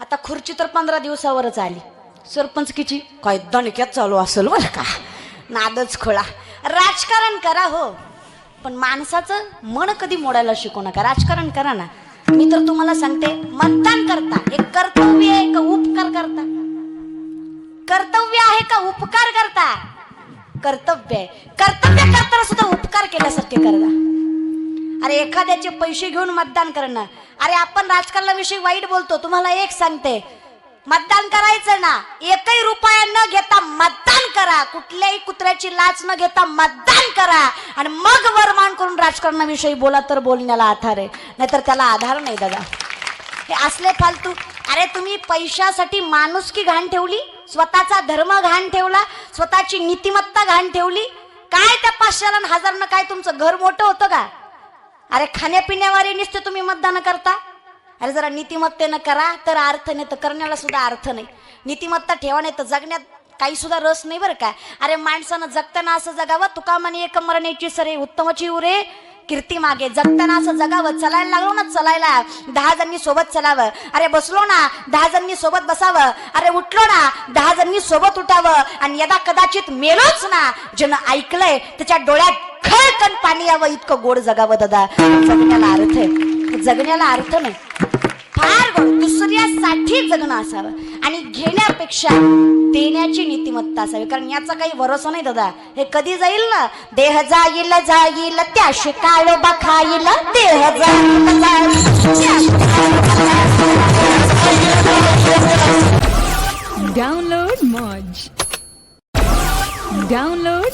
आता खुर्ची तर पंधरा दिवसावरच आली. सरपंचकीची काय दणक्यात चालू असेल बरं का? नादच खोळा. राजकारण करा हो. पण माणसाचं मन कधी मोडायला शिकू नका. राजकारण करा ना. मी तर तुम्हाला सांगते मतदान करता. एक कर्तव्य आहे का उपकार करता? कर्तव्य आहे का उपकार करता? कर्तव्य आहे. कर्तव्य करताना सुद्धा उपकार केल्यासारखे करता. अरे एखाद्याचे पैसे घेऊन मतदान करणं. अरे आपण राजकारणाविषयी वाईट बोलतो तुम्हाला एक सांगते. मतदान करायचं ना एकही रुपया न घेता मतदान करा. कुठल्याही कुत्र्याची लाच न घेता मतदान करा. आणि मग वरमान करून राजकारणाविषयी बोला तर बोलण्याला आधार आहे. नाहीतर त्याला आधार नाही दादा. हे असले फालतू. अरे तुम्ही पैशासाठी माणुसकी घाण ठेवली? स्वतःचा धर्म घाण ठेवला? स्वतःची नीतिमत्ता घाण ठेवली? काय त्या पाचशेला हजारनं काय तुमचं घर मोठं होतं का? अरे खाण्यापिण्यावर नुसते तुम्ही मतदान करता? अरे जरा नीतिमत्तेनं करा तर अर्थ नाही तर करण्याला सुद्धा अर्थ नाही. नीतिमत्ता ठेवा नाही तर जगण्यात काही सुद्धा रस नाही बरं का? अरे माणसानं जगताना असं जगावं तुका म्हणे एक मरणेची सरे उत्तमची उरे कीर्ती मागे. जगताना असं जगावं चलायला लागलो ना चलायला. दहा जणांनी सोबत चलावं. अरे बसलो ना दहा जणांनी सोबत बसावं. अरे उठलो ना दहा जणांनी सोबत उठावं. आणि यदा कदाचित मेलोच ना. ज्यानं ऐकलंय त्याच्या डोळ्यात कण पाणी यावं इतकं गोड जगावं दादा. जगण्याला अर्थ आहे. जगण्याला अर्थ नाही. फार गोड. दुसऱ्यासाठी जगणं असावं. आणि घेण्यापेक्षा देण्याची नीतिमत्ता असावी. कारण याचा काही भरोसा नाही दादा. हे कधी जाईल ना? देह जाईल जाईल त्याशी काळोबा खाईल देह जाईल जाईल. Download Moj. Download